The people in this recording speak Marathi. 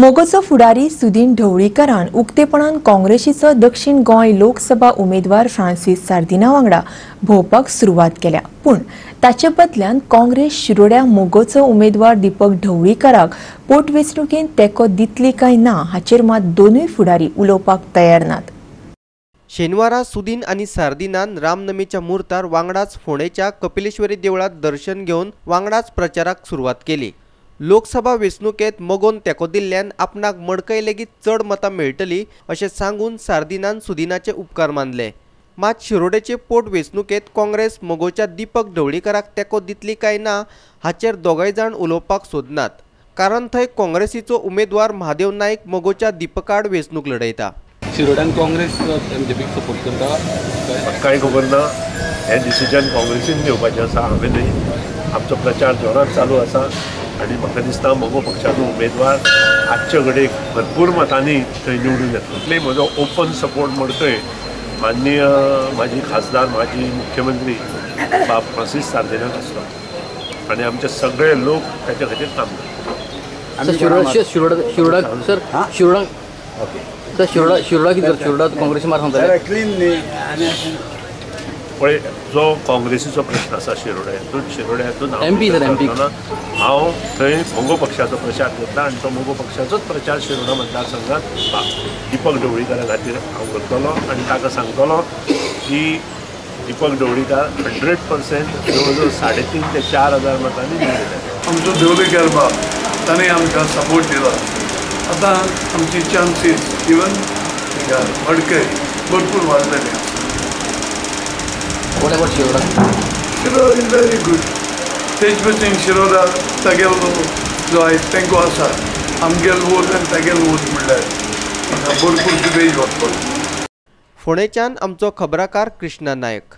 मोगोचो फुडारी सुदीन ढवळीकरान उक्तेपणान काँग्रेसीचो दक्षिण गोंय लोकसभा उमेदवार फ्रांसीस सार्दिना वांगडा भोंवपाक सुरवात केल्या. पूण ताचे बदल्यान काँग्रेस शिरोड्या मोगोचो उमेदवार दीपक ढवळीकराक पोटवेंचणुकेंत तेंको दितली काय ना हाचेर मात दोनूय फुडारी उलोवपाक तयार नात. शेनवारा सुदीन आणि सार्दिनान रामनमीच्या मुहूर्तार वांगडाच फोंडेच्या कपिलेश्वरी देवळात दर्शन घेवन वांगडाच प्रचाराक सुरवात केली. लोकसभा वेंचणुकेंत मगोन तेंको दिल्ल्यान आपणाक मडकय लेगीत चड मतां मेळटलीं अशें सांगून सार्दिनान सुदिनाचे उपकार मानले. मात शिरोडेचे पोट वेंचणुकेंत काँग्रेस मोगोच्या दीपक ढवळीकराक तेंको दितली काय ना हाचेर दोगय जाण उलोवपाक सोदनात. कारण थंय काँग्रेसीचो उमेदवार महादेव नायक मोगोच्या दीपकाड वेंचणूक लढयता. शिरोड्यान काँग्रेस एमजेपीक सपोर्ट करता? काय? खबर ना? हें डिसिजन काँग्रेसीन घेवपाचें आसा हांवें न्ही. आमचो प्रचार जोरात चालू आसा. आनी म्हाका दिसता मोगो पक्षाचो उमेदवार आजचे घडीक भरपूर मतांनी थंय निवडून येतलो इतलें म्हजो ओपन सपोर्ट म्हणटय माननीय माजी खासदार माजी मुख्यमंत्री बाब फ्रांसीस सार्दिनाक आसलो आनी आमचे सगळे लोक ताचे खातीर काम करतात. शिरोडा शिरोडा शिरोडा सर शिरोडा शिरोडा कितें काँग्रेसी मार सांगताले पळय जो काँग्रेसीचो प्रश्न आसा शिरोड्या हितून शिरोड्या हितून हांव थंय मोगो पक्षाचो प्रचार करता आनी तो मोगो पक्षाचोच प्रचार शिरोडा मतदारसंघात दीपक ढवळीकरा खातीर हांव करतलो आनी ताका सांगतलो की दीपक ढवळीकर हंड्रेड पर्सेंट जवळ जवळ साडे तीन ते चार हजार मतांनी आमचो देवलेकर बाब ताणें आमकां सपोर्ट दिलो. आतां आमची चान्सीस इवन मडकय भरपूर वाडलेले Shiroda Shiroda is very good तेज भशेन शिरोदा तागेलो जो आयज तेंको आसा आमगेलो वोट आनी तागेलो म्हणल्यार भरपूर सुबेज वचपाक फोंडेच्यान आमचो खबराकार कृष्णा नायक.